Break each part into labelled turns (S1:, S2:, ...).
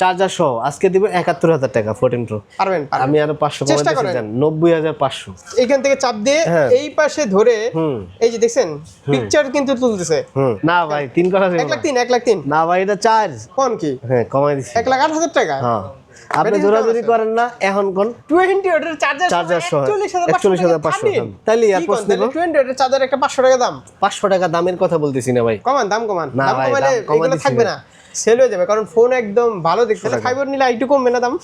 S1: Charger সহ আজকে দিব একাত্তর হাজার টাকা ফোরটিন প্রো
S2: পারবেন।
S1: আমি আরও পাঁচশো
S2: চেষ্টা করেন।
S1: নব্বই হাজার পাঁচশো।
S2: এইখান থেকে চাপ দিয়ে
S1: হ্যাঁ।
S2: এই পাশে ধরে এই যে দেখছেন পিকচার কিন্তু তুলতেছে।
S1: না ভাই তিন কথা
S2: এক লাখ তিন এক লাখ তিন।
S1: না ভাই এটা চার্জ
S2: কোন কি?
S1: হ্যাঁ কমাই দিছি।
S2: এক লাখ আট হাজার টাকা?
S1: হ্যাঁ। আপনি জোরাজুরি করেন না এখন কোন?
S2: টোয়েন্টি ওয়াটের চার্জার
S1: চার্জার সহ
S2: একচল্লিশ হাজার
S1: একচল্লিশ হাজার পাঁচশো তাইলে এয়ারপোর্টস নিব
S2: টোয়েন্টি ওয়াটের চার্জার একটা পাঁচশো টাকা দাম।
S1: পাঁচশো টাকা দামের কথা বলতেছি না ভাই।
S2: কমান দাম কমান।
S1: না
S2: দাম
S1: ভাই,
S2: কমাইলে এগুলো থাকবে
S1: না।
S2: সেল হয়ে যাবে কারণ ফোন একদম ভালো দেখতে ফাইবার নিলে একটু কমবে না দাম?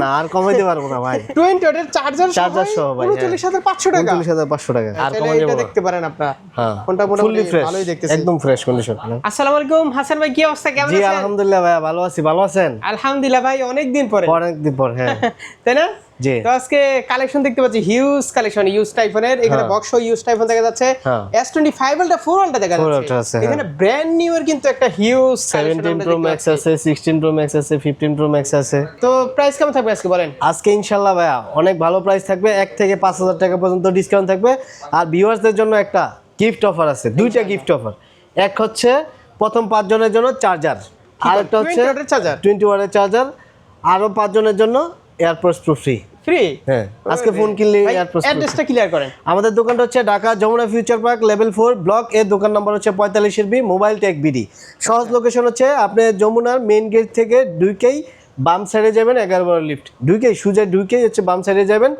S1: না আর কমাইতে পারব না ভাই।
S2: টোয়েন্টি ওয়াটের চার্জার
S1: চার্জার সহ ভাই
S2: উনচল্লিশ হাজার পাঁচশো টাকা।
S1: উনচল্লিশ হাজার পাঁচশো টাকা। আর কমাই যাব।
S2: দেখতে পারেন আপনারা।
S1: হ্যাঁ।
S2: ফোনটা মোটামুটি ভালোই দেখতেছি।
S1: একদম ফ্রেশ কন্ডিশন
S2: আসসালামু আলাইকুম। হাসান ভাই কি অবস্থা? কেমন
S1: জি আলহামদুলিল্লাহ ভাই ভালো আছি। ভালো আছেন?
S2: আলহামদুলিল্লাহ ভাই অনেক দিন পরে।
S1: অনেক দিন পর হ্যাঁ।
S2: তাই না। তো আজকে কালেকশন দেখতে পাচ্ছি হিউজ কালেকশন ইউজ টাইফোনের এখানে। বক্স ইউজ টাইফোন দেখা যাচ্ছে।
S1: হ্যাঁ।
S2: S twenty five ultra four ultra দেখা
S1: 4
S2: যাচ্ছে।
S1: হ্যাঁ।
S2: এখানে ব্র্যান্ড নিউ এর কিন্তু একটা হিউজ
S1: সেভেন্টিন প্রো ম্যাক্স আছে সিক্সটিন প্রো ম্যাক্স আছে ফিফটিন প্রো ম্যাক্স আছে।
S2: তো প্রাইস কেমন থাকবে আজকে বলেন?
S1: আজকে ইনশাল্লাহ ভাইয়া অনেক ভালো প্রাইস থাকবে। এক থেকে পাঁচ হাজার টাকা পর্যন্ত ডিসকাউন্ট থাকবে। আর ভিউয়ার্সদের জন্য একটা গিফট অফার আছে দুইটা গিফট অফার এক হচ্ছে প্রথম পাঁচজনের জন্য চার্জার আর একটা হচ্ছে
S2: 20 ওয়াটের charger?
S1: টোয়েন্টি ওয়াটের চার্জার আরও পাঁচজনের জন্য এয়ারপোর্টস প্রো ফ্রি
S2: ফ্রি
S1: হ্যাঁ। আজকে ফোন কিনলে এয়ারপোর্টস
S2: অ্যাড্রেসটা ক্লিয়ার করেন।
S1: আমাদের দোকানটা হচ্ছে Dhaka Jamuna Future Park level four block এর দোকান নাম্বার হচ্ছে পঁয়তাল্লিশের বি মোবাইল টেক বিডি সহজ লোকেশন হচ্ছে আপনি যমুনার মেইন গেট থেকে দুইকেই বাম সাইডে যাবেন এগারো বারো লিফট ঢুকেই সুজে ঢুকেই হচ্ছে বাম সাইডে যাবেন।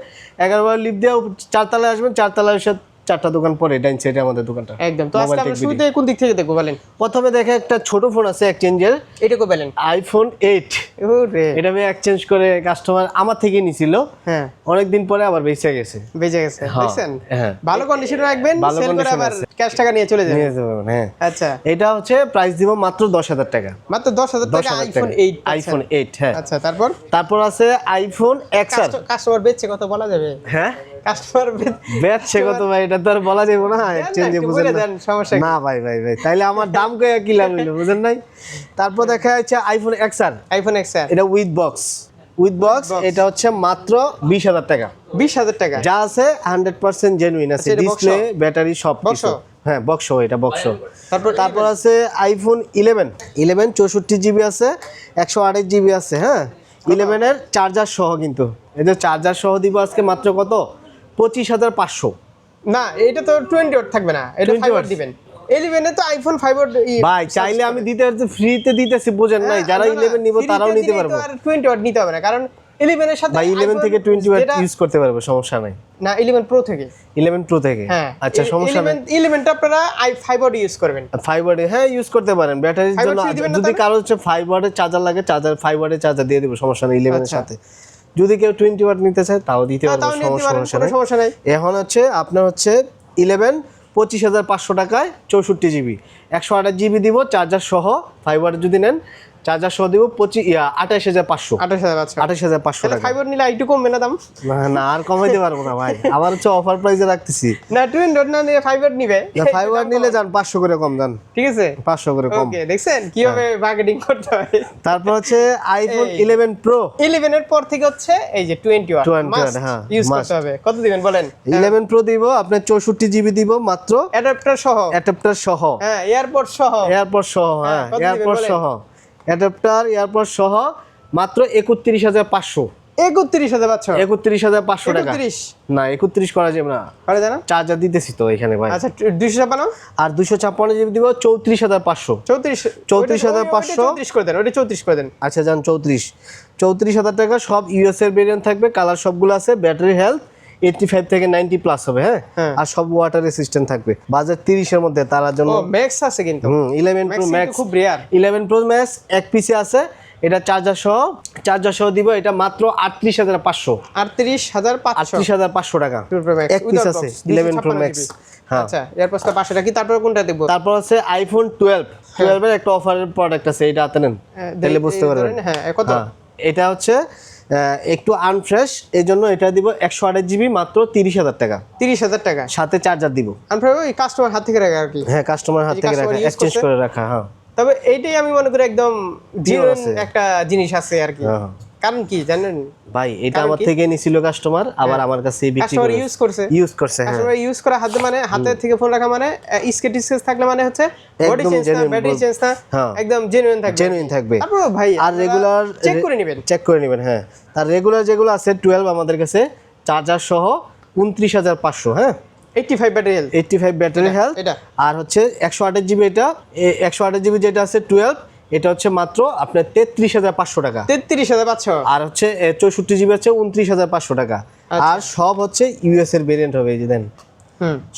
S1: এগারো বারো লিফট দিয়ে চারতলায় আসবেন চারতলায় এসে চারটা দোকান পরে ডাইন সাইডে আমাদের দোকানটা।
S2: একদম তো আজকে আমরা শুরুতে কোন দিক থেকে দেখব বলেন?
S1: প্রথমে দেখে একটা ছোট ফোন আছে এক্সচেঞ্জের
S2: এটা কো বলেন।
S1: আইফোন এইট
S2: ওরে।
S1: এটা আমি এক্সচেঞ্জ করে কাস্টমার আমার থেকে নিছিল।
S2: হ্যাঁ।
S1: অনেকদিন পরে আবার বেঁচে গেছে।
S2: বেজে গেছে
S1: হ্যাঁ,
S2: দেখছেন?
S1: হ্যাঁ।
S2: ভালো কন্ডিশনে রাখবেন সেল করে আবার ক্যাশ টাকা নিয়ে চলে যাবেন।
S1: নিয়ে যেতে পারবেন, হ্যাঁ।
S2: আচ্ছা।
S1: এটা হচ্ছে প্রাইস দিব মাত্র দশ হাজার টাকা।
S2: মাত্র দশ হাজার টাকা
S1: হাজার
S2: আইফোন
S1: টাকা।
S2: এইট
S1: আইফোন এইট হ্যাঁ।
S2: আচ্ছা তারপর?
S1: তারপর আছে আইফোন এক্স আর।
S2: কাস্টমার বেচছে কত বলা যাবে?
S1: হ্যাঁ?
S2: কাস্টমার
S1: বেচছে কত ভাই এটা তো আর বলা যাবে না এক্সচেঞ্জে বুঝেন না।
S2: সমস্যা?
S1: না ভাই ভাই ভাই তাইলে আমার দাম কয়ে কি লাভ হইল বুঝেন নাই? তারপর দেখা যাচ্ছে iPhone X R
S2: iPhone X R
S1: এটা উইথ বক্স উইথ বক্স এটা হচ্ছে মাত্র বিশ হাজার টাকা।
S2: বিশ হাজার টাকা?
S1: যা আছে হান্ড্রেড পার্সেন্ট জেনুইন আছে
S2: আচ্ছা,
S1: ডিসপ্লে ব্যাটারি সব কিছু। হ্যাঁ বক্স এটা বক্স
S2: তারপর
S1: তারপর আছে আইফোন ইলেভেন ইলেভেন চৌষট্টি জিবি আছে একশো আঠাশ জিবি আছে হ্যাঁ? ইলেভেনের চার্জার সহ কিন্তু। এই যে চার্জার সহ দিব আজকে মাত্র কত? পঁচিশ হাজার পাঁচশো।
S2: না এটা তো টোয়েন্টি ওয়াট থাকবে না এটা
S1: 20
S2: ফাইভ দিবেন। ইলেভেনে তো আইফোন ফাইভ
S1: ভাই চাইলে আমি দিতে পারছি ফ্রিতে দিতেছি বুঝেন
S2: হ্যাঁ,
S1: নাই যারা ইলেভেন নিব তারাও নিতে পারব।
S2: আর টোয়েন্টি ওয়াট নিতে হবে না কারণ ইলেভেনের সাথে
S1: ভাই ইলেভেন থেকে টোয়েন্টি ওয়াট ইউজ করতে পারব সমস্যা নাই।
S2: না ইলেভেন প্রো থেকে।
S1: ইলেভেন প্রো থেকে?
S2: হ্যাঁ
S1: আচ্ছা সমস্যা নাই।
S2: ইলেভেনটা আপনারা আই ওয়াট ইউজ করবেন।
S1: ওয়ার্ডে হ্যাঁ ইউজ করতে পারেন ব্যাটারির জন্য যদি কারও হচ্ছে ফাইভ ওয়ার্ডের চার্জার লাগে চার্জার ফাইভ ওয়ার্ডের চার্জার দিয়ে দেবো সমস্যা নেই ইলেভেনের। সাথে। যদি কেউ টোয়েন্টি ওয়াট নিতে চায় তাও দিতে পারব সমস্যা নেই।
S2: সমস্যা নাই।
S1: এখন হচ্ছে আপনার হচ্ছে ইলেভেন পঁচিশ হাজার পাঁচশো টাকায় চৌষট্টি জিবি একশো আঠাশ জিবি দিব চার্জার সহ ফাইবার যদি নেন চার্জার সহ দিব পঁচিশ আঠাশ হাজার পাঁচশো।
S2: আঠাশ হাজার
S1: আঠাশ হাজার পাঁচশো
S2: ওয়াট নিলে একটু কমবে না দাম?
S1: না না আর কমাইতে পারব না ভাই। আবার হচ্ছে অফার প্রাইসে রাখতেছি।
S2: না টোয়েন্টি না নিয়ে ওয়াট নিবে।
S1: না ওয়াট নিলে যান পাঁচশো করে কম যান।
S2: ঠিক আছে?
S1: পাঁচশো করে কম।
S2: দেখছেন? কীভাবে মার্কেটিং করতে হয়?
S1: তারপর হচ্ছে আইফোন। ইলেভেন প্রো
S2: ইলেভেন এর পর থেকে হচ্ছে এই যে টোয়েন্টি ওয়াট
S1: 20 watt, হ্যাঁ,
S2: ইউজ করতে হবে। কত দিবেন বলেন?
S1: ইলেভেন প্রো দিব আপনার চৌষট্টি জিবি দিব মাত্র।
S2: অ্যাডাপ্টার সহ।
S1: অ্যাডাপ্টার সহ।
S2: হ্যাঁ এয়ারপোর্ট সহ।
S1: এয়ারপোর্ট সহ হ্যাঁ এয়ারপোর্ট সহ। অ্যাডাপ্টার এয়ারপোর্ট সহ মাত্র একত্রিশ হাজার পাঁচশো।
S2: একত্রিশ হাজার পাঁচশো?
S1: একত্রিশ হাজার পাঁচশো টাকা। না একত্রিশ করা যাবে না।
S2: পারে জানা
S1: চার্জার দিতেছি তো এখানে ভাই।
S2: আচ্ছা ছাপানো
S1: আর দুশো ছাপ্পান্ন জিবি দিব চৌত্রিশ হাজার পাঁচশো।
S2: চৌত্রিশ
S1: 34,500
S2: চৌত্রিশ করে দেন ওটা চৌত্রিশ করে দেন।
S1: আচ্ছা যান চৌত্রিশ। চৌত্রিশ হাজার টাকা সব ইউএস এর ভেরিয়েন্ট থাকবে কালার সবগুলো আছে ব্যাটারি হেলথ এইটটি ফাইভ থেকে নাইনটি প্লাস হবে হ্যাঁ?
S2: হ্যাঁ।
S1: আর সব ওয়াটার রেসিস্ট্যান্ট থাকবে। বাজার তিরিশের মধ্যে তার জন্য
S2: ম্যাক্স আছে কিন্তু।
S1: হুম ইলেভেন প্রো ম্যাক্স
S2: খুব রেয়ার
S1: ইলেভেন প্রো ম্যাক্স এক পিসে আছে। এটা চার্জার সহ চার্জার সহ দিব এটা মাত্র আটত্রিশ হাজার পাঁচশো।
S2: আটত্রিশ হাজার
S1: আটত্রিশ হাজার পাঁচশো টাকা। এক পিস আছে ইলেভেন প্রো ম্যাক্স হ্যাঁ।
S2: আচ্ছা পাঁচশো টাকা তারপর কোনটা দেখব
S1: তারপর আছে আইফোন টুয়েলভ টুয়েলভের একটা অফারের প্রোডাক্ট আছে এটা হাতে নেন।
S2: হ্যাঁ,
S1: তাহলে বুঝতে পারবেন।
S2: হ্যাঁ, কত?
S1: হ্যাঁ, এটা হচ্ছে একটু আনফ্রেশ এই জন্য এটা দিব একশো আঠাশ জিবি মাত্র তিরিশ হাজার টাকা।
S2: তিরিশ হাজার টাকা?
S1: সাথে চার্জার দিব।
S2: ওই কাস্টমার হাত থেকে রাখা আর কি?
S1: হ্যাঁ কাস্টমার হাত থেকে রাখা এক্সচেঞ্জ করে রাখা হ্যাঁ।
S2: তবে এইটাই আমি মনে করি একদম একটা জিনিস আছে আর কি।
S1: হ্যাঁ।
S2: কারণ কি জানেন?
S1: ভাই এটা আমার থেকে নিছিল কাস্টমার আবার আমার কাছে বিক্রি করে
S2: ইউজ করছে।
S1: ইউজ করছে হ্যাঁ।
S2: কাস্টমার ইউজ করা হাতে মানে হাতে থেকে ফোন রাখা মানে স্কেট স্কেচ থাকলে মানে হচ্ছে বডি চেঞ্জ না ব্যাটারি চেঞ্জ না
S1: হ্যাঁ।
S2: একদম জেনুইন থাকবে।
S1: জেনুইন থাকবে।
S2: তারপর ভাই
S1: আর রেগুলার
S2: চেক করে নেবেন।
S1: চেক করে নেবেন হ্যাঁ। তার রেগুলার যেগুলো আছে টুয়েলভ আমাদের কাছে চার্জার সহ উনত্রিশ হাজার পাঁচশো হ্যাঁ।
S2: 85 battery health
S1: eighty five battery health
S2: এটা।
S1: আর হচ্ছে একশো আঠাশ জিবি এটা একশো আঠাশ জিবি যেটা আছে টুয়েলভ এটা হচ্ছে মাত্র আপনার তেত্রিশ হাজার পাঁচশো টাকা।
S2: 33500
S1: আর হচ্ছে চৌষট্টি জিবি হচ্ছে উনত্রিশ হাজার পাঁচশো টাকা।
S2: আচ্ছা।
S1: আর সব হচ্ছে ইউএস এর ভেরিয়েন্ট হবে এই যে দেন।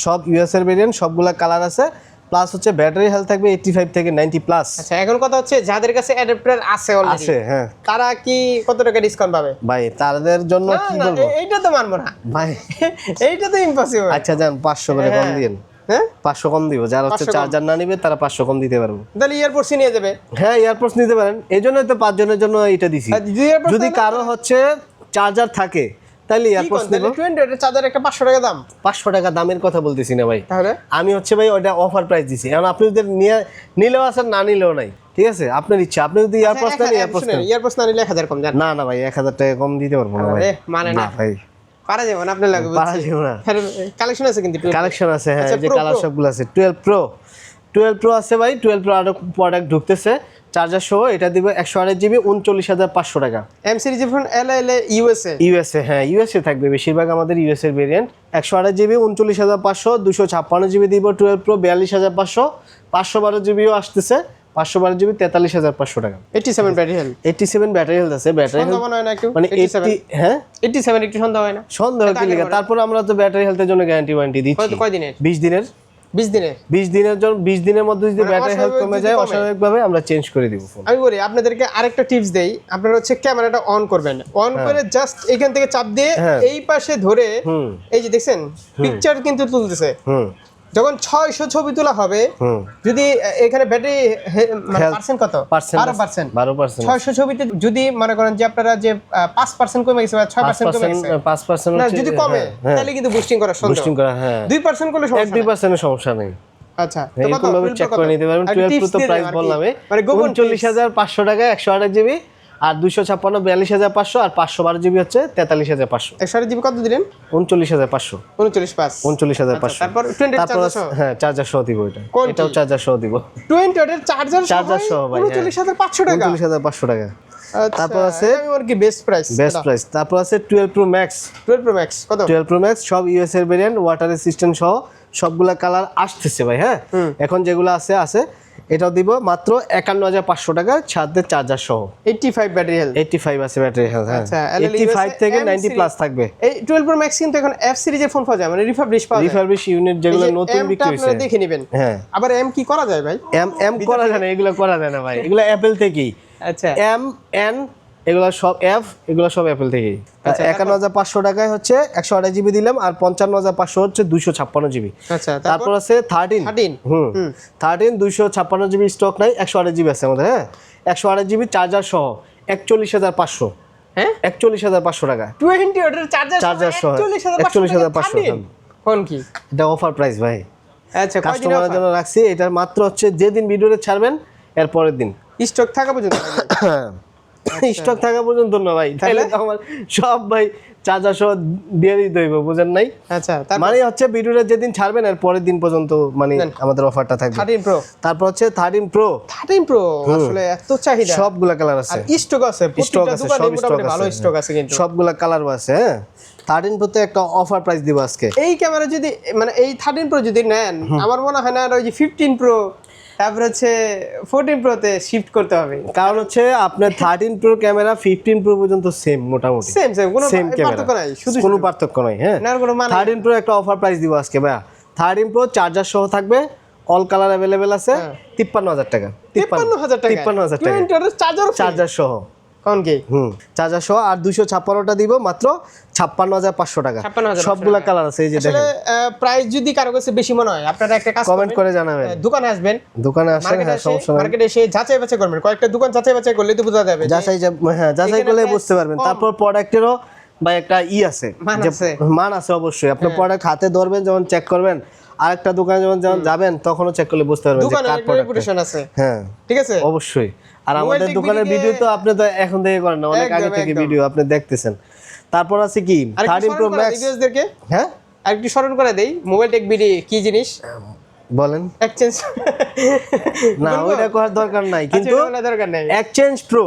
S1: সব ইউএস এর ভেরিয়েন্ট সবগুলা কালার আছে। প্লাস হচ্ছে ব্যাটারি হেলথ থাকবে এইটটি ফাইভ থেকে নাইনটি প্লাস
S2: আচ্ছা এখন কথা হচ্ছে যাদের কাছে অ্যাডাপ্টার আছে অলরেডি
S1: আছে হ্যাঁ।
S2: তারা কি কত টাকা ডিসকাউন্ট পাবে?
S1: ভাই তাদের জন্য কি বলব?
S2: এইটা তো মানবো না।
S1: ভাই।
S2: এইটা তো ইম্পসিবল
S1: আচ্ছা যান পাঁচশো করে কম দিন।
S2: হ্যাঁ?
S1: পাঁচশো কম দিব। যারা হচ্ছে চার্জার না নিবে তারা পাঁচশো কম দিতে পারব।
S2: তাহলে নিয়ে যাবে।
S1: হ্যাঁ নিতে পারেন। এই জন্যই তো পাঁচজনের জন্য এটা দিছি।
S2: যদি
S1: কারও হচ্ছে চার্জার থাকে তাহলে এয়ারপোর্টস নিব
S2: চার্জার একটা পাঁচশো টাকা দাম।
S1: পাঁচশো টাকা দামের কথা বলতেছি না ভাই।
S2: তাহলে?
S1: আমি হচ্ছে ভাই ওটা অফার প্রাইস দিছি। এখন আপনি যদি নিয়ে নিলেও আছেন না নিলেও নাই। ঠিক আছে? আপনার ইচ্ছা। আপনি যদি এয়ারপোর্টস নেন। এয়ারপোর্টস
S2: এয়ারপোর্টস না নিলে এক হাজার কম
S1: না না ভাই এক হাজার টাকা কম দিতে পারব না ভাই।
S2: মানে না।
S1: ভাই।
S2: পারা যাবে না আপনার লাগবে
S1: পারা যাবে না।
S2: কালেকশন আছে কিন্তু
S1: কালেকশন আছে হ্যাঁ
S2: আচ্ছা,
S1: যে কালার সবগুলো আছে। টুয়েলভ প্রো টুয়েলভ প্রো আছে ভাই টুয়েলভ প্রো আরও প্রোডাক্ট ঢুকতেছে। চার্জার সহ এটা দিবে একশো আঠাশ জিবি উনচল্লিশ হাজার পাঁচশো টাকা।
S2: M series phone L L USA
S1: USA হ্যাঁ ইউএসএ থাকবে বেশিরভাগ আমাদের ইউএসএর ভেরিয়েন্ট একশো আঠাশ জিবি উনচল্লিশ হাজার পাঁচশো দুশো ছাপ্পান্ন জিবি দিব টুয়েলভ প্রো বিয়াল্লিশ হাজার পাঁচশো পাঁচশো বারো জিবিও আসতেছে। পাঁচশো বারো জিবি তেতাল্লিশ হাজার পাঁচশো টাকা।
S2: Eighty seven battery health.
S1: Eighty seven battery health আছে ব্যাটারি হেলথ
S2: মনে হয় না একটু
S1: মানে
S2: এইটি
S1: হ্যাঁ?
S2: এইটি সেভেন একটু সন্দেহ হয় না?
S1: সন্দেহ কি তারপর আমরা তো ব্যাটারি হেলথের জন্য গ্যারান্টি ওয়ারেন্টি দিচ্ছি। বিশ দিনের।
S2: বিশ দিনে
S1: বিশ দিনের জন্য বিশ দিনের মধ্যে যদি
S2: মানে
S1: ব্যাটারি হেলথ কমে যায়। অস্বাভাবিকভাবে আমরা চেঞ্জ করে দিব ফোন
S2: আমি বলি আপনাদেরকে আরেকটা টিপস দেই। আপনারা হচ্ছে ক্যামেরাটা অন করবেন। অন করে জাস্ট এখান থেকে চাপ দিয়ে
S1: হ্যাঁ।
S2: এই পাশে ধরে এই যে দেখছেন পিকচার কিন্তু তুলতেছে।
S1: হুম।
S2: যখন ছয়শো ছবি তোলা হবে যদি এখানে ব্যাটারি পার্সেন্ট কত?
S1: পার্সেন্ট
S2: পার্সেন্ট
S1: বারো পার্সেন্ট
S2: ছয়শো ছবিতে যদি মনে করেন যে আপনারা যে পাঁচ পার্সেন্ট কমে গেছে বা ছয়
S1: পাঁচ
S2: পার্সেন্ট কমে গেছে
S1: পাঁচ পার্সেন্ট
S2: না যদি কমে
S1: হ্যাঁ
S2: তাহলে কিন্তু বুস্টিং করার সন্দেহ।
S1: বুস্টিং করা হ্যাঁ।
S2: দুই পার্সেন্ট করলে
S1: এক
S2: সমস্যা
S1: দুই
S2: নাই।
S1: পার্সেন্টের সমস্যা নেই।
S2: আচ্ছা তো কত?
S1: এরকম ভাবে
S2: 12
S1: চেক
S2: কত?
S1: করে নিতে পারবেন।
S2: আর একটু
S1: টুয়েলভ
S2: tips
S1: তো
S2: দিয়ে
S1: প্রাইস বললাম
S2: মানে গোপন
S1: উনচল্লিশ হাজার পাঁচশো টাকা একশো আঠাশ জিবি আর দুশো ছাপ্পান্ন বিয়াল্লিশ হাজার পাঁচশো আর পাঁচশো বারো জিবি হচ্ছে তেতাল্লিশ হাজার পাঁচশো।
S2: একশো জিবি কত দিলেন?
S1: উনচল্লিশ হাজার পাঁচশো।
S2: উনচল্লিশ পাঁচ।
S1: উনচল্লিশ হাজার পাঁচশো।
S2: তারপর
S1: তারপর
S2: চার্জার
S1: হ্যাঁ চার্জার সহ দিব এটা। এটাও চার্জার সহ দিব
S2: টোয়েন্টি ওয়াটের চার্জার
S1: Charger সহ ভাই, হ্যাঁ।
S2: উনচল্লিশ হাজার পাঁচশো টাকা।
S1: উনচল্লিশ হাজার পাঁচশো টাকা।
S2: আচ্ছা,
S1: তারপর আছে-
S2: আর কি বেস্ট প্রাইস
S1: বেস্ট প্রাইস তারপর আছে twelve pro max
S2: twelve pro max কত?
S1: টুয়েলভ প্রো ম্যাক্স সব ইউএস এর ভেরিয়েন্ট ওয়াটার রেসিস্ট্যান্ট সহ সবগুলা কালার আসতেছে ভাই হ্যাঁ? এখন যেগুলো আছে আছে এটাও দিব মাত্র একান্ন হাজার পাঁচশো টাকা সাথে চার্জার সহ।
S2: Eighty five battery health
S1: eighty five আছে ব্যাটারি হ্যাঁ।
S2: আচ্ছা, LL
S1: এইটটি ফাইভ থেকে নাইনটি প্লাস থাকবে।
S2: এই টুয়েলভ প্রো ম্যাক্স কিন্তু এখন এফ সিরিজের ফোন পাওয়া যায় মানে রিফাবলিশ পাওয়া যায়।
S1: রিফারবিশ ইউনিট যেগুলো নতুন বিক্রি হয়েছে।
S2: দেখে নেবেন।
S1: হ্যাঁ।
S2: আবার এম কি করা যায় ভাই?
S1: এম এম করা যায় না এগুলো করা যায় না ভাই। এগুলো অ্যাপেল থেকেই।
S2: আচ্ছা।
S1: এম এন এগুলো সব অ্যাপ এগুলো সব অ্যাপেল থেকেই।
S2: আচ্ছা,
S1: একান্ন হাজার পাঁচশো টাকায় হচ্ছে একশো আঠাশ জিবি দিলাম আর পঞ্চান্ন হাজার পাঁচশো হচ্ছে দুইশো ছাপ্পান্ন জিবি।
S2: আচ্ছা
S1: তারপর? আছে থার্টিন
S2: 13
S1: হুম। থার্টিন দুইশো ছাপ্পান্ন জিবি স্টক নাই একশো আঠাশ জিবি আছে আমাদের হ্যাঁ? একশো আঠাশ জিবি চার্জার সহ একচল্লিশ হাজার পাঁচশো।
S2: হ্যাঁ?
S1: একচল্লিশ হাজার পাঁচশো টাকা।
S2: টোয়েন্টি চার্জার
S1: সহ,
S2: 41500
S1: 41,500
S2: ফোন কি?
S1: এটা অফার প্রাইস ভাই।
S2: আচ্ছা
S1: কাস্টমারের জন্য রাখছি এটার মাত্র হচ্ছে যেদিন ভিডিওটা ছাড়বেন এর পরের দিন।
S2: স্টক থাকা পর্যন্ত?
S1: স্টক থাকা পর্যন্ত না ভাই তাহলে তো আমার সব ভাই চার্জার সহ দিয়ে দিতে হইব বুঝেন নাই?
S2: আচ্ছা
S1: মানে হচ্ছে ভিডিওটা যেদিন ছাড়বেন এর পরের দিন পর্যন্ত মানে আমাদের অফারটা থাকবে।
S2: থার্টিন প্রো
S1: তারপর হচ্ছে থার্টিন প্রো
S2: থার্টিন প্রো আসলে এত চাহিদা।
S1: সবগুলা কালার আছে।
S2: আর স্টক আছে
S1: স্টক আছে সব স্টক
S2: মোটামুটি ভালো স্টক আছে কিন্তু।
S1: সবগুলা কালার আছে হ্যাঁ। থার্টিন প্রোতে একটা অফার প্রাইস দিব আজকে।
S2: এই ক্যামেরা যদি মানে এই থার্টিন প্রো যদি নেন আমার মনে হয় না আর ওই যে ফিফটিন প্রো তারপর হচ্ছে ফোরটিন প্রোতে শিফট করতে হবে।
S1: কারণ হচ্ছে আপনার thirteen pro camera fifteen pro পর্যন্ত সেম মোটামুটি।
S2: সেম সেম কোনো
S1: সেম
S2: পার্থক্য নাই শুধু
S1: কোনো পার্থক্য নাই হ্যাঁ?
S2: মানে
S1: থার্টিন প্রো একটা অফার প্রাইস দিব আজকে ভাইয়া। থার্টিন প্রো চার্জার সহ থাকবে অল কালার অ্যাভেলেবেল আছে তিপ্পান্ন হাজার টাকা।
S2: তিপ্পান্ন হাজার টাকা।
S1: তিপ্পান্ন হাজার টাকা।
S2: চার্জার
S1: চার্জার সহ।
S2: কোন কি
S1: হুম। চার্জার সহ আর দুইশো ছাপ্পান্নটা দিব মাত্র ছাপ্পান্ন হাজার পাঁচশো টাকা।
S2: 56,500
S1: সবগুলা কালার আছে এই যে দেখেন।
S2: প্রাইস যদি কারও কাছে বেশি মনে হয় আপনারা একটা কাজ
S1: কমেন্ট করে জানাবেন।
S2: দোকানে আসবেন।
S1: দোকানে আসেন
S2: মার্কেটে
S1: হ্যাঁ
S2: এসে
S1: সমস্যা
S2: মার্কেটে এসে যাচাই বাছাই করবেন। কয়েকটা দোকান যাচাই বাছাই করলে তো বোঝা যাবে
S1: যাচাই হ্যাঁ যাচাই করলে বুঝতে পারবেন। তারপর প্রোডাক্টেরও বা একটা ই আছে।
S2: মান আছে।
S1: মান আছে অবশ্যই। আপনি প্রোডাক্ট হাতে ধরবেন যখন চেক করবেন আরেকটা দোকানে যখন যাবেন তখনও চেক করলে বুঝতে পারবেন যে
S2: দোকানে
S1: কার প্রোডাক্ট
S2: রেপুটেশন আছে।
S1: হ্যাঁ।
S2: ঠিক আছে?
S1: অবশ্যই। আর আমাদের দোকানের ভিডিও তো আপনি তো এখন থেকে করেন না অনেক আগে থেকে ভিডিও আপনি দেখতেছেন। তারপর আছে কি? থার্টিন প্রো ম্যাক্স হ্যাঁ?
S2: আরেকটু স্মরণ করে দেই মোবাইল টেক বিডি কি জিনিস?
S1: বলেন।
S2: এক্সচেঞ্জ
S1: না ওইটা করার দরকার নাই কিন্তু
S2: কিন্তু দরকার নাই।
S1: এক্সচেঞ্জ প্রো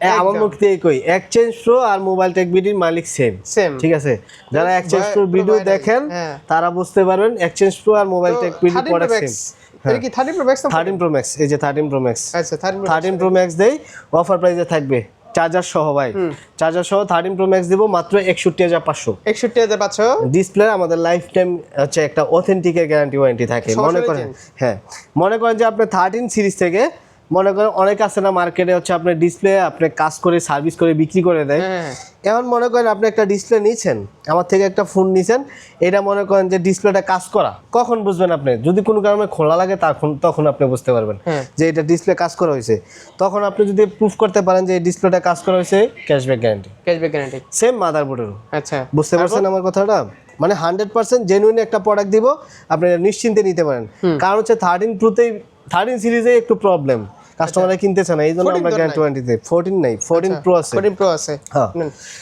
S1: আমার
S2: একদম।
S1: মুখ থেকে কই এক্সচেঞ্জ প্রো আর মোবাইল টেক বিডির মালিক সেম
S2: সেম
S1: ঠিক আছে? যারা এক্সচেঞ্জ প্রো ভিডিও দেখেন
S2: হ্যাঁ।
S1: তারা বুঝতে পারবেন এক্সচেঞ্জ প্রো আর mobile tech BD
S2: thirteen
S1: product same
S2: কি pro max
S1: thirteen pro max এই যে থার্টিন প্রো ম্যাক্স
S2: আচ্ছা থার্টিন
S1: থার্টিন প্রো ম্যাক্স দেই অফার প্রাইসে থাকবে চার্জার সহ ভাই। চার্জার সহ থার্টিন প্রো ম্যাক্স দিব মাত্র একষট্টি হাজার পাঁচশো।
S2: একষট্টি হাজার পাঁচশো।
S1: ডিসপ্লে আমাদের লাইফ টাইম হচ্ছে একটা অথেন্টিকের গ্যারান্টি ওয়ারেন্টি থাকে। মনে করেন হ্যাঁ। মনে করেন যে আপনি থার্টিন সিরিজ থেকে মনে করেন অনেক আছে না মার্কেটে হচ্ছে আপনি ডিসপ্লে আপনি কাজ করে সার্ভিস করে বিক্রি করে দেয়।
S2: হ্যাঁ
S1: এখন মনে করেন আপনি একটা ডিসপ্লে নিয়েছেন আমার থেকে একটা ফোন নিয়েছেন এটা মনে করেন যে ডিসপ্লেটা কাজ করা কখন বুঝবেন আপনি? যদি কোনো কারণে খোলা লাগে তখন তখন আপনি বুঝতে পারবেন
S2: হ্যাঁ।
S1: যে এটা ডিসপ্লে কাজ করা হয়েছে। তখন আপনি যদি প্রুফ করতে পারেন যে এই ডিসপ্লেটা কাজ করা হয়েছে cashback guarantee
S2: cashback guarantee
S1: same মাদারবোর্ডেরও
S2: আচ্ছা।
S1: বুঝতে পারছেন আমার কথাটা? মানে হান্ড্রেড পার্সেন্ট জেনুইন একটা প্রোডাক্ট দিব আপনি নিশ্চিন্তে নিতে পারেন। কারণ হচ্ছে থার্টিন প্রুতেই থার্টিন সিরিজে একটু প্রবলেম কাস্টমাররা কিনতেছে না এই জন্য আমরা গ্যারান্টি ওয়ারেন্টি ফোরটিন নাই ফোরটিন প্রো আছে।
S2: ফোরটিন প্রো আছে।
S1: হ্যাঁ।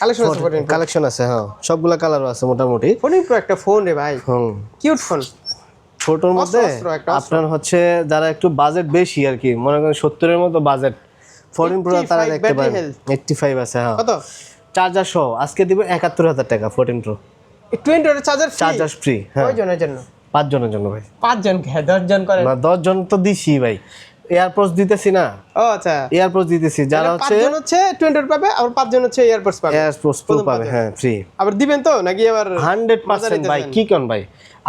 S2: কালেকশন আছে ফোরটিন
S1: কালেকশন আছে হ্যাঁ। সবগুলা কালারও আছে মোটামুটি।
S2: ফোরটিন প্রো একটা ফোন রে ভাই।
S1: হুম।
S2: কিউট ফোন
S1: ছোটর মধ্যে। আপনার হচ্ছে যারা একটু বাজেট বেশি আর কি মনে করেন সত্তরের মতো বাজেট ফোরটিন প্রো তারা দেখতে পারেন। এইটটি ফাইভ আছে হ্যাঁ।
S2: কত?
S1: চার্জার সহ আজকে দিব একাত্তর হাজার টাকা ফোরটিন প্রো
S2: টোয়েন্টি ওয়াটের চার্জার ফ্রি
S1: চার্জার ফ্রি হ্যাঁ।
S2: কয়জনের জন্য?
S1: পাঁচজনের জন্য ভাই।
S2: পাঁচজন হ্যাঁ দশজন করে।
S1: না দশ জন তো দিছি ভাই। এয়ারপোর্টস দিতেছি না।
S2: ও আচ্ছা।
S1: এয়ারপোর্টস দিতেছি যারা হচ্ছে
S2: পাঁচজন হচ্ছে টোয়েন্টি পাবে আর পাঁচজন হচ্ছে এয়ারপোর্টস পাবে।
S1: এয়ারপোর্টস প্রো পাবে হ্যাঁ ফ্রি
S2: আবার দিবেন তো নাকি আবার
S1: হান্ড্রেড পার্সেন্ট ভাই কি কোন ভাই?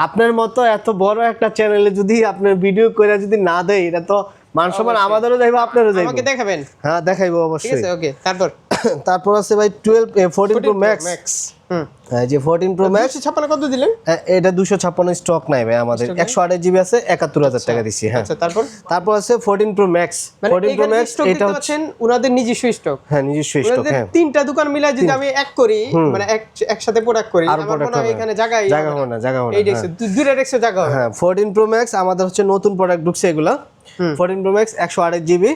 S1: আপনার মতো এত বড় একটা চ্যানেলে যদি আপনার ভিডিও করে যদি না দেয় এটা তো মান সম্মান আমাদেরও যাইবো আপনারও যাইবো
S2: আমাকে দেখাবেন?
S1: হ্যাঁ দেখাইবো
S2: ঠিক
S1: অবশ্যই।
S2: আছে ওকে তারপর?
S1: তারপর আছে ভাই টুয়েলভ ফোরটিন প্রো ম্যাক্স হ্যাঁ যে ফোরটিন প্রো ম্যাক্স
S2: একশো ছাপ্পান্ন কত দিলেন
S1: এটা দুশো ছাপ্পান্ন স্টক নাই ভাই আমাদের। একশো আঠাশ জিবি আছে একাত্তর হাজার টাকা দিছি হ্যাঁ।
S2: আচ্ছা তারপর?
S1: তারপর আছে fourteen pro max fourteen pro max এটা হচ্ছে
S2: ওনাদের নিজস্ব স্টক
S1: হ্যাঁ নিজস্ব স্টক হ্যাঁ।
S2: তিনটা দোকান মিলাই যদি আমি এক করি মানে এক একসাথে প্রোডাক্ট করি
S1: আর হবে।
S2: এখানে জায়গায়
S1: জায়গা হবে না, জায়গা হবে না,
S2: এই ডেস্ক দুইটা ডেস্কে জায়গা হবে
S1: হ্যাঁ ফোরটিন প্রো ম্যাক্স আমাদের হচ্ছে নতুন প্রোডাক্ট ঢুকছে এগুলা। ফোরটিন প্রো ম্যাক্স একশো আঠাশ জিবি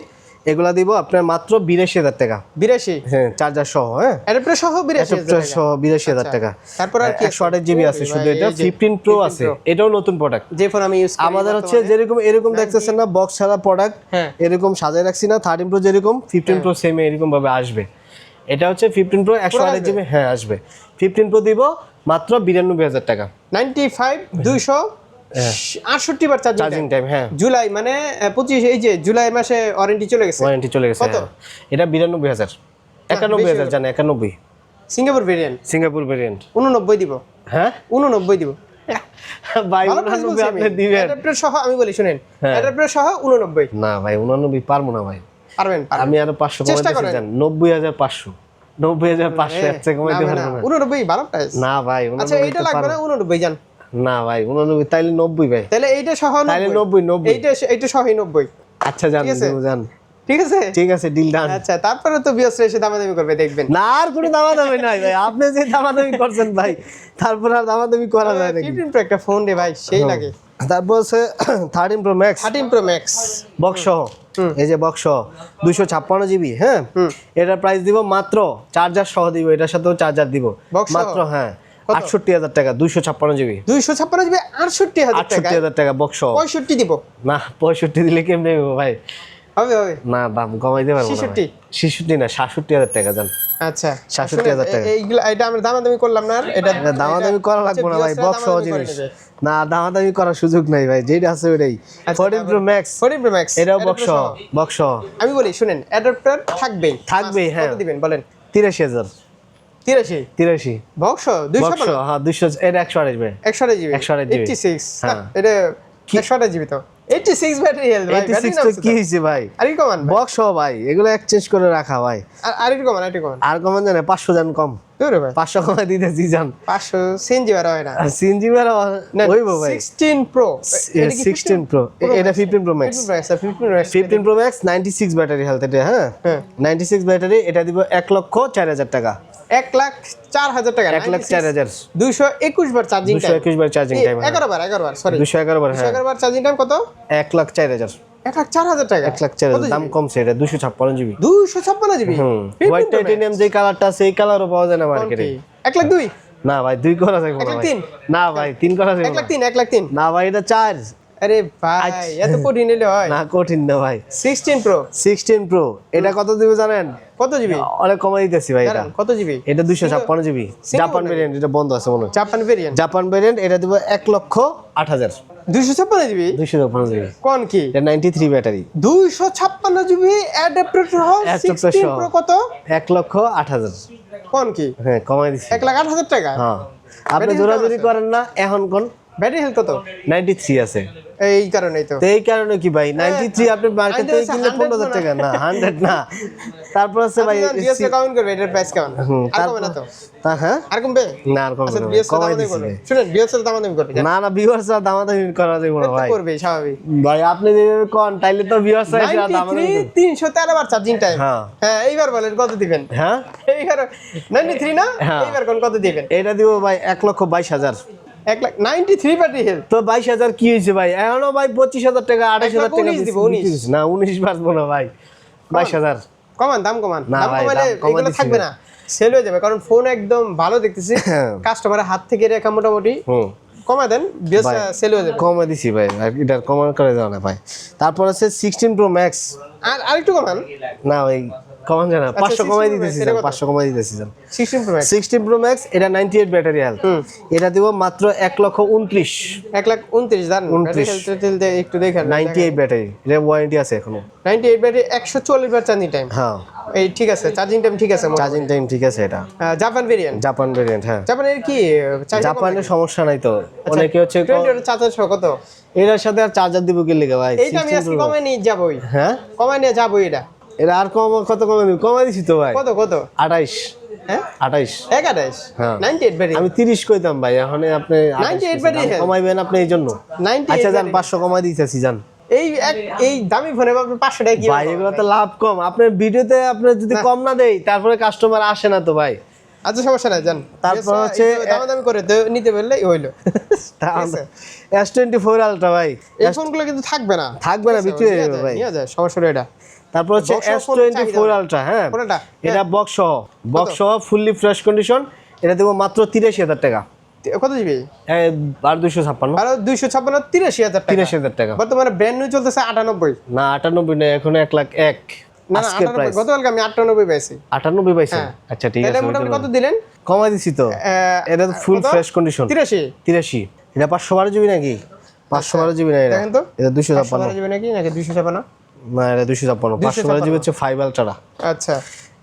S1: এগুলা দিব আপনার মাত্র বিরাশি হাজার টাকা।
S2: বিরাশি?
S1: হ্যাঁ চার্জার সহ হ্যাঁ।
S2: অ্যাডাপ্টার সহ বিরাশি
S1: সহ বিরাশি হাজার টাকা।
S2: তারপর আর কি
S1: একশো আঠাশ জিবি আছে শুধু এটা ফিফটিন প্রো আছে। এটাও নতুন প্রোডাক্ট
S2: যে ফোন আমি ইউজ
S1: আমাদের হচ্ছে যেরকম এরকম দেখতেছেন না বক্স ছাড়া প্রোডাক্ট
S2: হ্যাঁ।
S1: এরকম সাজায় রাখছি না থার্টিন প্রো যেরকম ফিফটিন প্রো সেম এরকম ভাবে আসবে। এটা হচ্ছে ফিফটিন প্রো একশো আঠাশ জিবি হ্যাঁ আসবে। ফিফটিন প্রো দিব মাত্র বিরানব্বই হাজার টাকা।
S2: নাইনটি ফাইভ দুইশো আটষট্টি বার চার্জিং
S1: টাইম হ্যাঁ।
S2: জুলাই মানে পঁচিশ এই যে জুলাই মাসে ওয়ারেন্টি চলে গেছে।
S1: ওয়ারেন্টি চলে গেছে
S2: কত?
S1: হ্যাঁ। এটা বিরানব্বই হাজার। একানব্বই হাজার জানে একানব্বই।
S2: সিঙ্গাপুর ভেরিয়েন্ট
S1: সিঙ্গাপুর ভেরিয়েন্ট
S2: উননব্বই দিব।
S1: হ্যাঁ?
S2: উননব্বই দিব।
S1: ভাই। আপনি দিবেন।
S2: সহ আমি বলি শুনেন।
S1: হ্যাঁ।
S2: অ্যাডাপ্টার সহ উননব্বই।
S1: না ভাই উনানব্বই পারব না ভাই।
S2: পারবেন।
S1: আমি আরও পাঁচশো
S2: চেষ্টা
S1: কমাইতে
S2: করেন।
S1: নব্বই হাজার পাঁচশো। এর থেকে কমাইতে পারব না।
S2: উননব্বই ভালো
S1: না ভাই
S2: আচ্ছা এইটা লাগবে না উননব্বই যান
S1: না ভাই উনানব্বই তাইলে নব্বই ভাই।
S2: তাহলে এইটা সহ
S1: তাইলে
S2: 90
S1: নব্বই নব্বই।
S2: এইটা এইটা সহই নব্বই।
S1: আচ্ছা জান? জান
S2: ঠিক আছে?
S1: ঠিক আছে ডিল ডান
S2: আচ্ছা তারপরে তো বিয়স এসে দামাদামি করবে দেখবেন।
S1: না আর কোনো দামাদামি নাই ভাই। আপনি যে দামাদামি করছেন ভাই তারপর আর দামাদামি করা যায় নাকি?
S2: ফিফটিন প্রো একটা ফোন রে ভাই সেই লাগে।
S1: তারপর হচ্ছে thirteen pro max
S2: thirteen pro max
S1: box সহ। এই যে বক্স দুইশো ছাপ্পান্ন জিবি হ্যাঁ? এটার প্রাইস দিব মাত্র চার্জার সহ দিব এটার সাথেও চার্জার দিব। মাত্র হ্যাঁ। আটষট্টি হাজার টাকা দুইশো ছাপ্পান্ন জিবি।
S2: দুইশো ছাপ্পান্ন জিবি আটষট্টি হাজার টাকা?
S1: আটষট্টি হাজার টাকা বক্স
S2: পঁয়ষট্টি দিব।
S1: না পঁয়ষট্টি দিলে কেমনে ভাই?
S2: হবে হবে।
S1: না দাম কমাইতে পারব
S2: ছেষট্টি?
S1: ছেষট্টি না সাতষট্টি হাজার টাকা যান
S2: আচ্ছা
S1: 67,000 টাকা।
S2: এ- এইগুলা এটা আমরা দামাদামি করলাম না এটা
S1: দামাদামি করা লাগবে না ভাই বক্স সহ জিনিস। না দামাদামি করার সুযোগ নাই ভাই যেটা আছে fourteen pro max
S2: 14 Pro Max,
S1: এটাও বক্স। বক্স
S2: আমি বলি শুনেন অ্যাডাপ্টার থাকবেই।
S1: থাকবেই, হ্যাঁ।
S2: দিবেন বলেন?
S1: তিরাশি হাজার।
S2: তিরাশি।
S1: তিরাশি।
S2: বক্স? দুইশো
S1: হ্যাঁ দুইশো এটা একশো
S2: একশো জিবি।
S1: 128 GB
S2: eighty six.
S1: হ্যাঁ।
S2: এটা একশো আঠাশ জিবি তো। এইটটি সিক্স ব্যাটারি হেলথ ভাই।
S1: সিক্স তো কি হয়েছে ভাই?
S2: আর কমান
S1: বক্স ভাই। এগুলো এক্সচেঞ্জ করে রাখা ভাই।
S2: আর- আর একটু কমান আর একটু কমান।
S1: আর কমান জানে পাঁচশো জান কম।
S2: দূরে ভাই।
S1: পাঁচশো কমায় দিতেছি জান।
S2: পাঁচশো সিএনজি বাড়া হয় না।
S1: সিএনজি বের হইব ভাই।
S2: সিক্সটিন প্রো
S1: সিক্সটিন প্রো এটা fifteen pro max
S2: fifteen
S1: fifteen pro max ninety six battery health এটা হ্যাঁ?
S2: হ্যাঁ।
S1: নাইনটি সিক্স ব্যাটারি এটা দিব এক লক্ষ চার হাজার টাকা।
S2: এক লাখ চার হাজার টাকা
S1: এক লাখ চার হাজার।
S2: দুইশো একুশ বার চার্জিং
S1: দুশো একুশ বার চার্জিং টাইম
S2: এগারো বার এগারো বার সরি
S1: দুশো এগারো বার
S2: দুশো
S1: হ্যাঁ।
S2: এগারো বার চার্জিং টাইম কত?
S1: এক লাখ চার হাজার।
S2: এক লাখ চার হাজার টাকা।
S1: এক লাখ চার হাজার দাম কমছে এটা দুশো ছাপ্পান্ন জিবি
S2: দুইশো ছাপ্পান্ন জিবি
S1: হোয়াইট টাইটেনিয়াম যে কালারটা আছে এই কালারও পাওয়া যায় না মার্কেটে
S2: এক লাখ দুই?
S1: না ভাই দুই করা যাবে
S2: এক লাখ তিন?
S1: না ভাই তিন করা যাবে
S2: এক লাখ তিন এক লাখ তিন?
S1: না ভাই এটা চার।
S2: আরে ভাই এত কঠিন নিলে হয়।
S1: না কঠিন না ভাই।
S2: সিক্সটিন প্রো
S1: সিক্সটিন প্রো এটা কত দিবে জানেন?
S2: কত জিবি
S1: অনেক কমাই দিতেছি ভাই এটা।
S2: কত জিবি
S1: এটা দুইশো ছাপ্পান্ন জিবি জাপান? ভেরিয়েন্ট এটা বন্ধ আছে মনে হয়।
S2: জাপান ভেরিয়েন্ট
S1: জাপান ভেরিয়েন্ট এটা দিব এক লক্ষ আট হাজার।
S2: দুইশো ছাপ্পান্ন জিবি
S1: দুইশো ছাপ্পান্ন জিবি
S2: কোন কি?
S1: নাইনটি থ্রি ব্যাটারি
S2: দুইশো ছাপ্পান্ন জিবি অ্যাডাপ্টার সহ কত?
S1: এক লক্ষ আট হাজার।
S2: কোন কি?
S1: হ্যাঁ কমাই দিচ্ছি
S2: এক লাখ আট হাজার টাকা?
S1: হ্যাঁ। আপনি জোরাজুরি করেন না এখন কোন?
S2: ব্যাটারি হেলথ কত?
S1: নাইনটি থ্রি আছে।
S2: এই কারণেই তো।
S1: এই কারণে কি ভাই? নাইনটি থ্রি আপনি মার্কেট থেকে
S2: হ্যাঁ,
S1: কিনলে পনেরো হাজার
S2: 100
S1: টাকা। না হান্ড্রেড না। তারপর আছে ভাই
S2: বিএসকে কেমন করবে এটার প্রাইস কেমন? আর না তো?
S1: হ্যাঁ?
S2: আর কমবে?
S1: না আর কমবে
S2: আচ্ছা
S1: না
S2: দামাদামি করবে
S1: ভাই।
S2: শুনেন বিএসকে দামাদামি করবে
S1: না না আর দামাদামি করা যাবে না ভাই।
S2: করবে স্বাভাবিক।
S1: ভাই আপনি যেভাবে কন তাইলে তো ভিউয়ার্স এসে আর দামাদামি করবে।
S2: তিনশো তেরো বার চার্জিং টাইম
S1: হ্যাঁ।
S2: হ্যাঁ এইবার বলেন কত দিবেন?
S1: হ্যাঁ?
S2: এইবার নাইনটি থ্রি না?
S1: হ্যাঁ।
S2: এইবার কোন কত দিবেন?
S1: এটা দিব ভাই এক লক্ষ বাইশ হাজার।
S2: এক লাখ নাইনটি থ্রি হেলথ
S1: তো বাইশ হাজার কি হয়েছে ভাই? এখনও ভাই পঁচিশ হাজার টাকা আঠাশ হাজার টাকা
S2: উনিশ দিব,
S1: বেশি।
S2: উনিশ।
S1: না উনিশ বাঁচবো না ভাই। বাইশ হাজার।
S2: কমান দাম কমান। দাম
S1: ভাই,
S2: কমাইলে
S1: দাম কমাই
S2: এগুলো থাকবে
S1: না।
S2: সেল হয়ে যাবে কারণ ফোন একদম ভালো দেখতেছি।
S1: হ্যাঁ।
S2: কাস্টমারের হাত থেকে রেখা মোটামুটি। কমায় দেন বেশ
S1: ভাই।
S2: সেল হয়ে যাবে।
S1: কমে দিছি ভাই আর এটার কমান করে দেওয়া না ভাই। তারপর আছে সিক্সটিন প্রো ম্যাক্স
S2: আর আরেকটু কমান।
S1: না ভাই কমান জানা পাঁচশো কমাই
S2: Pro
S1: দিতেছি
S2: Max, এটা কত?
S1: পাঁচশো কমাই দিতেছি যান
S2: সিক্সটিন প্রো ম্যাক্স
S1: প্রো এটা নাইনটি এইট ব্যাটারি হেলথ এটা দিব মাত্র এক লক্ষ উনত্রিশ।
S2: এক লাখ উনত্রিশ দান
S1: 29
S2: খেলতে খেলতে একটু দেখেন
S1: নাইনটি এইট ব্যাটারি এটা ওয়ারেন্টি আছে এখনও।
S2: নাইনটি এইট ব্যাটারি একশো চল্লিশ বার চার্জিং টাইম
S1: হ্যাঁ।
S2: এই ঠিক আছে চার্জিং টাইম ঠিক আছে
S1: চার্জিং টাইম ঠিক আছে এটা।
S2: জাপান ভেরিয়েন্ট
S1: জাপান ভেরিয়েন্ট হ্যাঁ।
S2: জাপানের কি
S1: জাপানের সমস্যা নাই তো।
S2: আচ্ছা,
S1: অনেকে হচ্ছে
S2: চার্জার সহ কত?
S1: এটার সাথে আর চার্জার দিব কি লেগে ভাই?
S2: এইটা আমি আজকে কমাই নিয়ে যাবোই।
S1: হ্যাঁ?
S2: কমাই নিয়ে যাবোই এটা।
S1: এটা আর কম কত কমে দিব? কমাই দিছি তো ভাই।
S2: কত কত?
S1: আঠাইশ।
S2: হ্যাঁ?
S1: আঠাইশ।
S2: এক আঠাইশ
S1: হ্যাঁ।
S2: Ninety eight battery.
S1: আমি তিরিশ কইতাম ভাই এখন আপনি
S2: 98
S1: 28
S2: battery
S1: কমাইবেন আপনি এই জন্য।
S2: 98
S1: আচ্ছা যান পাঁচশো কমাই দিতেছি যান।
S2: এই এক এই দামি ফোনে আপনি পাঁচশো টাকা কি
S1: ভাই এগুলো তো লাভ কম। আপনার ভিডিওতে যদি কম না দেই তারপরে কাস্টমার আসে না তো ভাই।
S2: আচ্ছা সমস্যা নাই জান
S1: তারপর হচ্ছে-
S2: করে তো নিতে পারলে হইল।
S1: এস টোয়েন্টি ফোর আলট্রা ভাই।
S2: এই ফোনগুলো কিন্তু থাকবে না।
S1: থাকবে না, বিক্রি হয়ে যাবে ভাই।
S2: সমস্যা হলো এটা।
S1: তারপর হচ্ছে এস টোয়েন্টি ফোর আলট্রা হ্যাঁ। এটা বক্স সহ বক্স সহ ফুললি ফ্রেশ কন্ডিশন এটা দেবো মাত্র তিরাশি হাজার টাকা।
S2: কত জিবি
S1: আর দুইশো ছাপ্পান্ন।
S2: আর দুইশো ছাপ্পান্ন তিরাশি হাজার
S1: তিরাশি হাজার টাকা।
S2: বর্তমানে ব্র্যান্ড নিউ চলতেছে আটানব্বই।
S1: না আটানব্বই না এখন এক লাখ এক।
S2: গতকালকে আমি আটানব্বই পেয়েছি
S1: আটানব্বই পাইছেন?
S2: হ্যাঁ।
S1: আচ্ছা ঠিক আছে
S2: মোটামুটি কত দিলেন?
S1: কমাই দিছি তো। এটা ফুল ফ্রেশ কন্ডিশন
S2: তিরাশি।
S1: তিরাশি। এটা পাঁচশো বারো জিবি নাকি? পাঁচশো বারো জিবি না এটা?
S2: তো।
S1: এটা দুশো ছাপ্পান্ন।
S2: বারো জিবি নাকি? নাকি দুইশো ছাপ্পান্ন?
S1: না এটা দুশো ছাপ্পান্ন পাঁচশো বারো জিবি হচ্ছে ফাইভ আলট্রা
S2: আচ্ছা।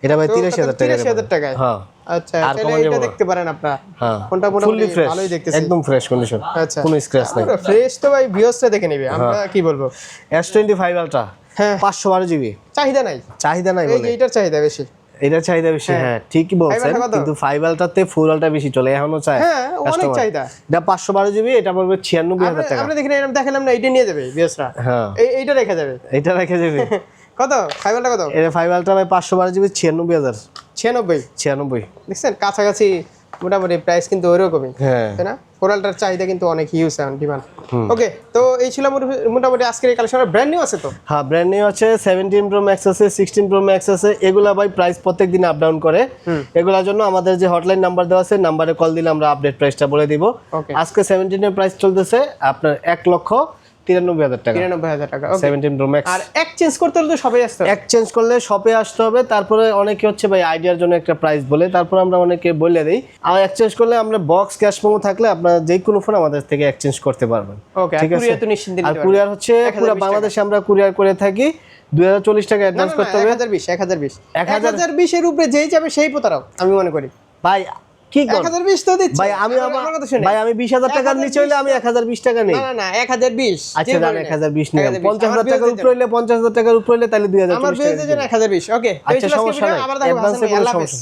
S1: এটা ভাই তিরাশি হাজার টাকা
S2: তিরাশি হাজার টাকায়।
S1: হ্যাঁ।
S2: আচ্ছা
S1: আর
S2: এটা দেখতে পারেন আপনারা।
S1: হ্যাঁ
S2: কোনটা
S1: ফুললি ফ্রেশ
S2: ভালোই দেখতেছি।
S1: একদম ফ্রেশ কন্ডিশন
S2: আচ্ছা।
S1: কোনো স্ক্র্যাচ নেই।
S2: ফ্রেশ তো ভাই ভিউসটা দেখে নেবে। আমরা
S1: হ্যাঁ।
S2: কি বলব?
S1: এস টোয়েন্টি ফাইভ আলট্রা
S2: হ্যাঁ।
S1: পাঁচশো বারো জিবি
S2: চাহিদা নাই।
S1: চাহিদা নাই বলে।
S2: চাহিদা বেশি।
S1: এটা চাহিদা বেশি হ্যাঁ। ঠিকই বলছেন
S2: আলটা?
S1: কিন্তু ফাইভ আলটাতে ফোর আলটা বেশি চলে এখনও চায়
S2: হ্যাঁ, অনেক। চাহিদা।
S1: এটা পাঁচশো বারো জিবি এটা পড়বে ছিয়ানব্বই হাজার টাকা।
S2: আমরা দেখি না এরকম দেখালাম না এটা নিয়ে যাবে ভিউসরা
S1: হ্যাঁ।
S2: এই এইটা রেখে যাবে।
S1: এটা রেখে যাবে।
S2: কত? ফাইবারটা কত?
S1: এটা ফাইভ আলট্রা ভাই পাঁচশো বারো জিবি ছিয়ানব্বই হাজার।
S2: ছিয়ানব্বই?
S1: ছিয়ানব্বই।
S2: দেখছেন? কাছাকাছি মোটামুটি প্রাইস কিন্তু ওইরকমই
S1: হ্যাঁ।
S2: তাই না? কোরালটার চাহিদা কিন্তু অনেক হিউজ এখন ডিমান্ড ওকে তো এই ছিল মোটামুটি- আজকের এই কালেকশন ব্র্যান্ড নিউ আছে তো?
S1: হ্যাঁ ব্র্যান্ড নিউ আছে সেভেন্টিন প্রো ম্যাক্স আছে সিক্সটিন প্রো ম্যাক্স আছে। এগুলা ভাই প্রাইস প্রত্যেক দিন আপ ডাউন করে এগুলোর জন্য আমাদের যে হটলাইন নাম্বার দেওয়া আছে নাম্বারে কল দিলে আমরা আপডেট প্রাইসটা বলে দিব।
S2: আজকে
S1: আজকে সেভেন্টিনের প্রাইস চলতেছে আপনার এক লক্ষ তিরানব্বই হাজার টাকা।
S2: তিরানব্বই হাজার টাকা
S1: সেভেন্টিন প্রো ম্যাক্স
S2: আর এক্সচেঞ্জ করতে হলে তো সবাই আসতে হবে।
S1: এক্সচেঞ্জ করলে শপে আসতে হবে। তারপরে অনেকে হচ্ছে ভাই আইডিয়ার জন্য একটা প্রাইস বলে তারপর আমরা অনেকে বলে দিই। আর এক্সচেঞ্জ করলে আমরা বক্স ক্যাশ মেমো থাকলে আপনারা যে কোনো ফোন আমাদের থেকে এক্সচেঞ্জ করতে পারবেন।
S2: ওকে
S1: ঠিক আছে? আর কুরিয়ার হচ্ছে পুরো বাংলাদেশে আমরা কুরিয়ার করে থাকি। দুই হাজার চল্লিশ টাকা অ্যাডভান্স করতে হবে।
S2: 1020, 1020
S1: 1000
S2: 1020 এর উপরে যেই যাবে সেই প্রতারক আমি মনে করি।
S1: ভাই কি
S2: 1020 তো দিচ্ছি।
S1: ভাই আমি
S2: আমার- আমার কথা শুনে
S1: ভাই আমি বিশ হাজার টাকার নিচে হইলে আমি এক হাজার বিশ টাকা নেই।
S2: না না না 1020
S1: আচ্ছা দাম এক হাজার বিশ নিলাম।
S2: 1020
S1: পঞ্চাশ
S2: আমার
S1: হাজার টাকার
S2: বিরুদ্ধে
S1: উপরে হইলে পঞ্চাশ হাজার টাকার উপরে হইলে তাহলে দুই হাজার
S2: আমার যেন 1020 ওকে
S1: আচ্ছা সমস্যা নাই। অ্যাডভান্সে কোনো সমস্যা
S2: হাফেজ।